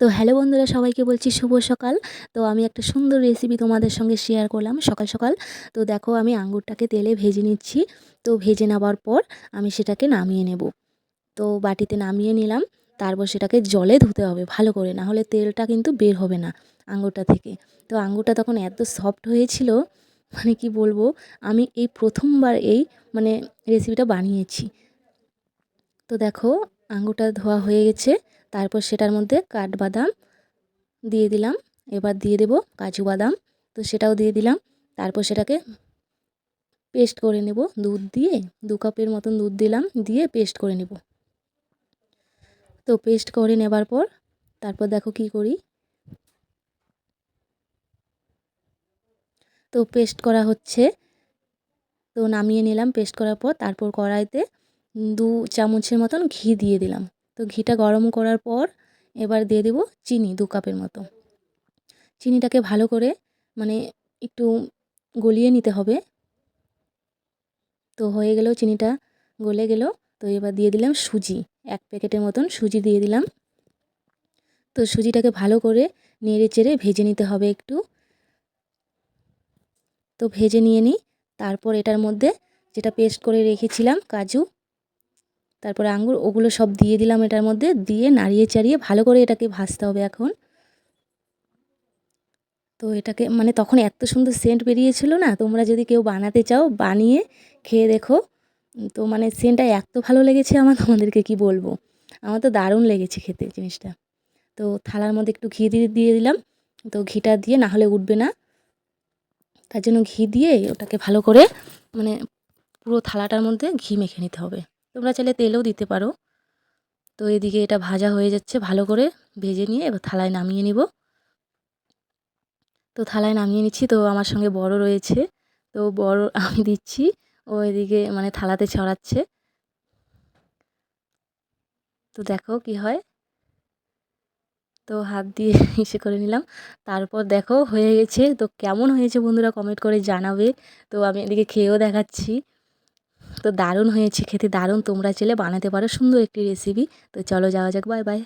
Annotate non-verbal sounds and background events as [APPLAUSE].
তো হ্যালো বন্ধুরা, সবাইকে বলছি শুভ সকাল। তো আমি একটা সুন্দর রেসিপি তোমাদের সঙ্গে শেয়ার করলাম সকাল সকাল। তো দেখো আমি আঙ্গুরটাকে তেলে ভেজে নিচ্ছি। তো ভেজে নেওয়ার পর আমি সেটাকে নামিয়ে নেব। তো বাটিতে নামিয়ে নিলাম। তারপর সেটাকে জলে ধুতে হবে ভালো করে, না হলে তেলটা কিন্তু বের হবে না আঙ্গুরটা থেকে। তো আঙ্গুরটা তখন এত সফট হয়েছিল মানে কি বলব, আমি এই প্রথমবার এই মানে রেসিপিটা বানিয়েছি। তো দেখো আঙ্গুরটা ধোয়া হয়ে গেছে। তারপর সেটার মধ্যে কাঠবাদাম দিয়ে দিলাম। এবার দিয়ে দেব কাজু বাদাম। তো সেটাও দিয়ে দিলাম। তারপর সেটাকে পেস্ট করে নেব দুধ দিয়ে। দু কাপের মতন দুধ দিলাম, দিয়ে পেস্ট করে নেব। তো পেস্ট করে নেবার পর তারপর দেখো কি করি। তো পেস্ট করা হচ্ছে। তো নামিয়ে নিলাম পেস্ট করার পর। তারপর কড়াইতে দু চামচের মতন ঘি দিয়ে দিলাম। তো ঘিটা গরম করার পর এবার দিয়ে দেবো চিনি দু কাপের মতো। চিনিটাকে ভালো করে মানে একটু গলিয়ে নিতে হবে। তো হয়ে গেলেও চিনিটা গলে গেল। তো এবার দিয়ে দিলাম সুজি। এক প্যাকেটের মতন সুজি দিয়ে দিলাম। তো সুজিটাকে ভালো করে নেড়ে চেড়ে ভেজে নিতে হবে একটু। তো ভেজে নিয়ে নিই। তারপর এটার মধ্যে যেটা পেস্ট করে রেখেছিলাম কাজু তারপরে আঙ্গুর, ওগুলো সব দিয়ে দিলাম এটার মধ্যে, দিয়ে নাড়িয়ে চাড়িয়ে ভালো করে এটাকে ভাজতে হবে এখন। তো এটাকে মানে তখন এত সুন্দর সেন্ট বেরিয়েছিল না, তোমরা যদি কেউ বানাতে চাও, বানিয়ে খেয়ে দেখো। তো মানে সেন্টটা এত ভালো লেগেছে আমার, তোমাদেরকে কি বলব? আমার তো দারুণ লেগেছে খেতে জিনিসটা। তো থালার মধ্যে একটু ঘি দিয়ে দিয়ে দিলাম। তো ঘিটা দিয়ে না হলে উঠবে না। তার জন্য ঘি দিয়ে ওটাকে ভালো করে মানে পুরো থালাটার মধ্যে ঘি মেখে নিতে হবে। তোমরা চাইলে তেলও দিতে পারো। তো এদিকে এটা ভাজা হয়ে যাচ্ছে ভালো করে ভেজে নিয়ে, এবার থালায় নামিয়ে নিব। তো থালায় নামিয়ে নিচ্ছি, তো আমার সঙ্গে বড় রয়েছে, তো বড় [LAUGHS] আমি দিচ্ছি, ও এদিকে মানে থালাতে ছড়াচ্ছে। তো দেখো কি হয়। তো হাত দিয়ে [LAUGHS] ইসে করে নিলাম। তারপর দেখো হয়ে গেছে, তো কেমন হয়েছে বন্ধুরা কমেন্ট করে জানাবে। তো আমি এদিকে খেয়েও দেখাচ্ছি। তো দারুণ হয়েছে, খেতে দারুণ তোমরা চেলে বানাতে পারো, সুন্দর একটি রেসিপি তো চলো যাওয়া যাক বাই বাই